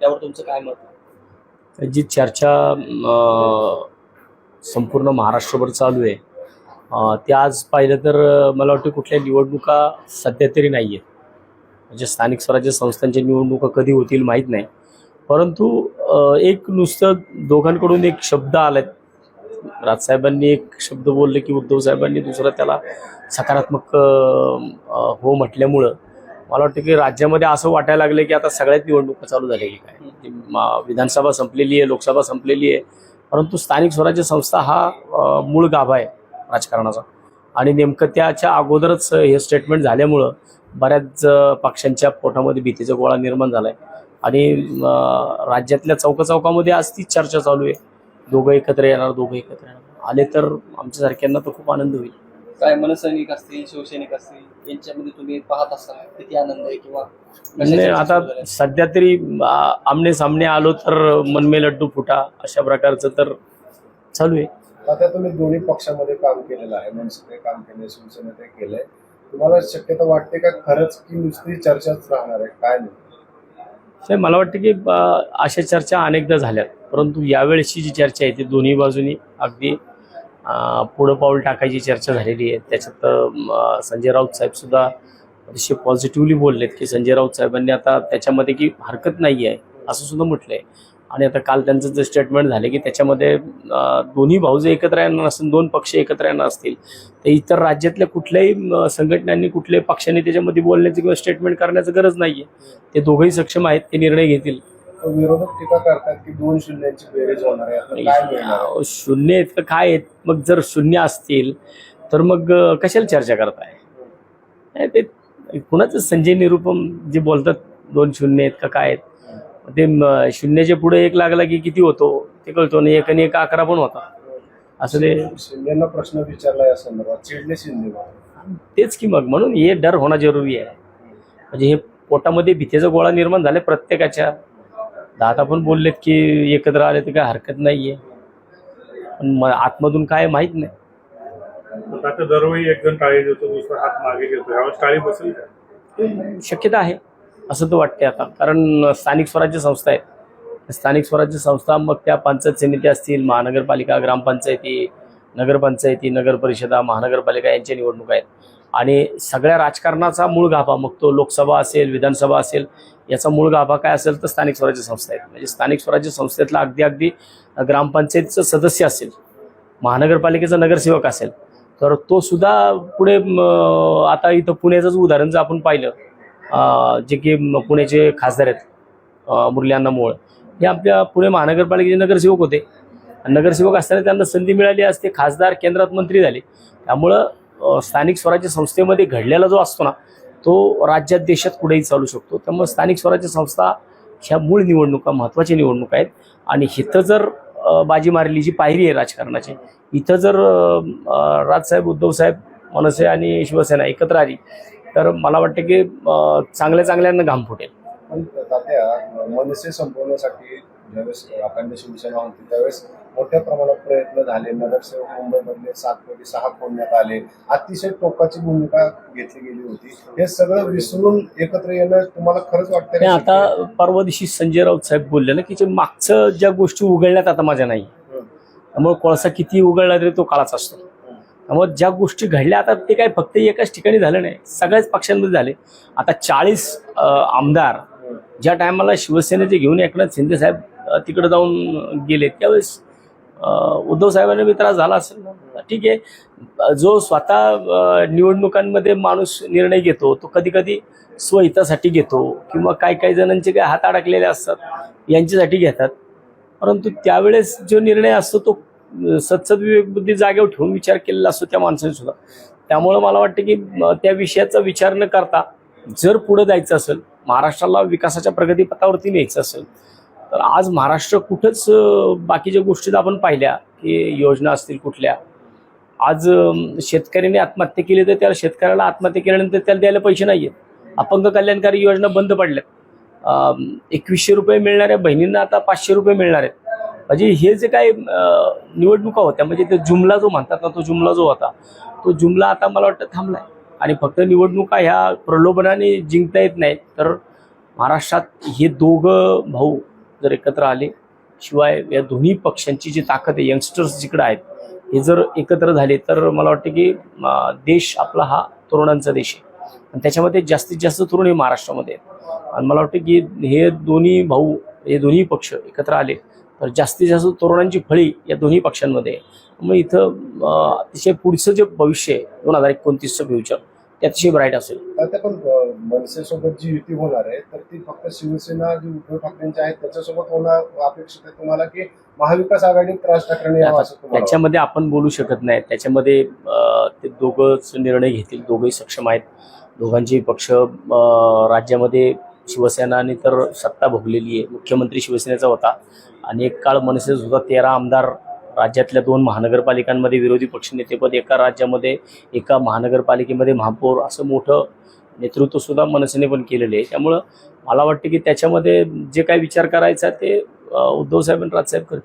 त्यावर तुमचं काय मत जी चर्चा संपूर्ण महाराष्ट्रभर चालू आहे. ते आज पाहिलं तर मला वाटतं कुठल्या निवडणुका सध्या तरी नाही आहेत म्हणजे स्थानिक स्वराज्य संस्थांच्या निवडणुका कधी होतील माहीत नाही. परंतु एक नुसतं दोघांकडून एक शब्द आलाय. राजसाहेबांनी एक शब्द बोलले की उद्धव साहेबांनी दुसरा त्याला सकारात्मक हो म्हटल्यामुळं मला वाटतं की राज्यामध्ये असं वाटायला लागलं की आता सगळ्यात निवडणुका चालू झाल्या की काय विधानसभा संपलेली आहे लोकसभा संपलेली आहे. परंतु स्थानिक स्वराज्य संस्था हा मूळ गाभा आहे राजकारणाचा. आणि नेमकं त्याच्या अगोदरच हे स्टेटमेंट झाल्यामुळं बऱ्याच पक्षांच्या पोटामध्ये भीतीचा गोळा निर्माण झाला आहे आणि राज्यातल्या चौकाचौकामध्ये आज तीच चर्चा चालू आहे. दोघं एकत्र येणार दोघं एकत्र येणार. आले तर आमच्यासारख्यांना तर खूप आनंद होईल. काय मनसैनिक असतील शिवसैनिक असतील यांच्यामध्ये तुम्ही पाहत असाल किती आनंद आहे किंवा नाही कशाची आता? सध्या तरी आमने सामने आलो तर मनमे लड्डू फुटा अशा प्रकारचं तर चालू आहे. आता तुम्ही दोन्ही पक्षामध्ये काम केलेलं आहे मनसेने काम केले शिवसेनेने केलंय. तुम्हाला शक्यता वाटते का खरंच की नुसती चर्चाच राहणार आहे? काय नाही. मला वाटतं की अशा चर्चा अनेकदा झाल्यात परंतु यावेळेसची जी चर्चा आहे ती दोन्ही बाजूनी अगदी पुढं पाऊल टाकायची चर्चा झालेली आहे. त्याच्यात संजय राऊत साहेब सुद्धा अतिशय पॉझिटिव्हली बोललेत की संजय राऊत साहेबांनी आता त्याच्यामध्ये की हरकत नाही आहे असं सुद्धा म्हटलं आहे आणि आता काल त्यांचं जे स्टेटमेंट झाले की त्याच्यामध्ये दोन्ही भाऊ जे एकत्र येणार असतील दोन पक्ष एकत्र येणार असतील तर इतर राज्यातल्या कुठल्याही संघटनांनी कुठल्याही पक्षांनी त्याच्यामध्ये बोलण्याची किंवा स्टेटमेंट करण्याचं गरज नाही आहे ते दोघंही सक्षम आहेत ते निर्णय घेतील. विरोधक टीका करतात की दोन शून्यांची बेरीज होणार आहे. काय मिळणार अहो, शून्य आहेत का काय आहेत? मग जर शून्य असतील तर मग अ, कशाला चर्चा करताय? नाही, ते कुणाचं संजय निरुपम जे बोलतात दोन शून्य आहेत का काय आहेत? ते म, शून्याच्या पुढे एक लागला की किती होतो? ते कळतो नाही एक आणि एक अकरा पण होता. असं ते शिंदेना प्रश्न विचारला या संदर्भात. चिडले शिंदे तेच की मग म्हणून हे डर होणं जरुरी आहे. म्हणजे हे पोटामध्ये भीतीचा गोळा निर्माण झाले प्रत्येकाच्या. दादा पण बोललेत की एकत्र आले तर काय हरकत नाहीये. पण म- आतमधून काय माहीत नाही. आता दरवेळी एक जण टाळी देतो दुसरा हात मागे घेतो. यावेळेस टाळी बसेल का? शक्यता आहे. असं तर वाटते आता. कारण स्थानिक स्वराज्य संस्था आहेत. स्थानिक स्वराज्य संस्था मग त्या पंचायत समिती असतील महानगरपालिका ग्रामपंचायती नगरपंचायती नगरपरिषदा महानगरपालिका यांच्या निवडणुका आहेत. आणि सगळ्या राजकारणाचा मूळ गाभा मग तो लोकसभा असेल विधानसभा असेल याचा मूळ गाभा काय असेल तर स्थानिक स्वराज्य संस्था आहेत. म्हणजे स्थानिक स्वराज्य संस्थेतला अगदी अगदी ग्रामपंचायतीचं सदस्य असेल महानगरपालिकेचा नगरसेवक असेल तर तो सुद्धा पुढे आता इथं पुण्याचंच उदाहरण जर आपण पाहिलं जे की म- पुण्याचे खासदार आहेत मुरल्यांना मुरली मोळ हे आपल्या पुणे महानगरपालिकेचे नगरसेवक होते. नगरसेवक असताना त्यांना संधी मिळाली असते खासदार केंद्रात मंत्री झाले. त्यामुळं स्थानिक स्वराज्य संस्थेमध्ये घडलेला जो असतो ना तो राज्यात देशात कुठेही चालू शकतो. त्यामुळे स्थानिक स्वराज्य संस्था ह्या मूळ निवडणुका महत्त्वाच्या निवडणुका आहेत. आणि इथं जर बाजी मारली जी पायरी आहे राजकारणाची इथं जर राजसाहेब उद्धवसाहेब मनसे आणि शिवसेना एकत्र आली तर मला वाटतं की चांगल्या चांगल्यांना घाम फुटेल. पण तात्या मनसे संपवण्यासाठी ज्यावेळेस अखंड शिवसेना होती त्यावेळेस मोठ्या प्रमाणात प्रयत्न झाले. नगरसेवक मुंबईमधले सात कोटी सहा फोडण्यात आले. अतिशय टोकाची भूमिका घेतली गेली होती. हे सगळं विसरून एकत्र येणं तुम्हाला खरंच वाटतं आता? परवा दिवशी संजय राऊत साहेब बोलले ना की मागचं ज्या गोष्टी उघडल्यात आता माझ्या नाही. त्यामुळे कोळसा किती उघडला तरी तो काळाच असतो. त्यामुळे ज्या गोष्टी घडल्या आता ते काय फक्त एकाच ठिकाणी झालं नाही. सगळ्याच पक्षांमध्ये झाले. आता चाळीस आमदार ज्या टायमाला शिवसेनेचे घेऊन एकनाथ शिंदे साहेब तिकडे जाऊन गेले त्यावेळेस उद्धव साहेबांना बी त्रास झाला असेल ठीक आहे. जो स्वतः निवडणुकांमध्ये माणूस निर्णय घेतो तो कधी कधी स्वहितासाठी घेतो किंवा काही काही जणांचे काय हात अडकलेले असतात यांच्यासाठी घेतात. परंतु त्यावेळेस जो निर्णय असतो तो सत्सद विवेकबुद्धी जागेवर ठेवून विचार केलेला असतो त्या माणसाने सुद्धा. त्यामुळं मला वाटतं की त्या विषयाचा विचार न करता जर पुढं जायचं असेल महाराष्ट्राला विकासाच्या प्रगतीपथावरती न्यायचं असेल तर आज महाराष्ट्र कुठंच बाकीच्या गोष्टीत आपण पाहिल्या की योजना असतील कुठल्या. आज शेतकऱ्याने आत्महत्या केली तर त्याला शेतकऱ्याला आत्महत्या केल्यानंतर त्याला द्यायला पैसे नाही आहेत अपंग कल्याणकारी योजना बंद पडल्यात. एकवीसशे रुपये मिळणाऱ्या बहिणींना आता पाचशे रुपये मिळणार आहेत. म्हणजे हे जे काही निवडणुका होत्या म्हणजे ते जुमला जो म्हणतात ना तो जुमला जो होता तो जुमला आता मला वाटतं थांबलाय. आणि फक्त निवडणुका ह्या प्रलोभनाने जिंकता येत नाहीत. तर महाराष्ट्रात हे दोघं भाऊ जर एकत्र आले शिवाय या दोन्ही पक्षांची जी ताकद आहे यंगस्टर्स जिकडे आहेत हे जर एकत्र झाले तर मला वाटतं की देश आपला हा तरुणांचा देश आहे. आणि त्याच्यामध्ये जास्तीत जास्त तरुण हे महाराष्ट्रामध्ये आहेत. आणि मला वाटतं की हे दोन्ही भाऊ हे दोन्ही पक्ष एकत्र आले तर जास्तीत जास्त तरुणांची फळी या दोन्ही पक्षांमध्ये आहे. मग इथं अतिशय पुढचं जे भविष्य आहे दोन हजार एकोणतीसचं फ्युचर ते अतिशय ब्राईट असेल. आता पण मनसेसोबत जी युती होणार आहे तर ती फक्त शिवसेना जी उद्धव ठाकरेंची आहे त्याच्यासोबत होणार अपेक्षित आहे तुम्हाला की महाविकास आघाडीत राज वाटतं? त्याच्यामध्ये आपण बोलू शकत नाही. त्याच्यामध्ये ते दोघंच निर्णय घेतील. दोघंही सक्षम आहेत. दोघांचे पक्ष राज्यामध्ये शिवसेनाने तर सत्ता भोगलेली आहे. मुख्यमंत्री शिवसेनेचा होता. आणि एक काळ मनसेच होता. तेरा आमदार राज्यातल्या दोन महानगरपालिकांमध्ये विरोधी पक्षनेतेपद एका राज्यामध्ये एका महानगरपालिकेमध्ये महापौर असं मोठं नेतृत्वसुद्धा मनसेने पण केलेले आहे. त्यामुळं मला वाटतं की त्याच्यामध्ये जे काही विचार करायचा ते उद्धव साहेब आणि राजसाहेब करतील.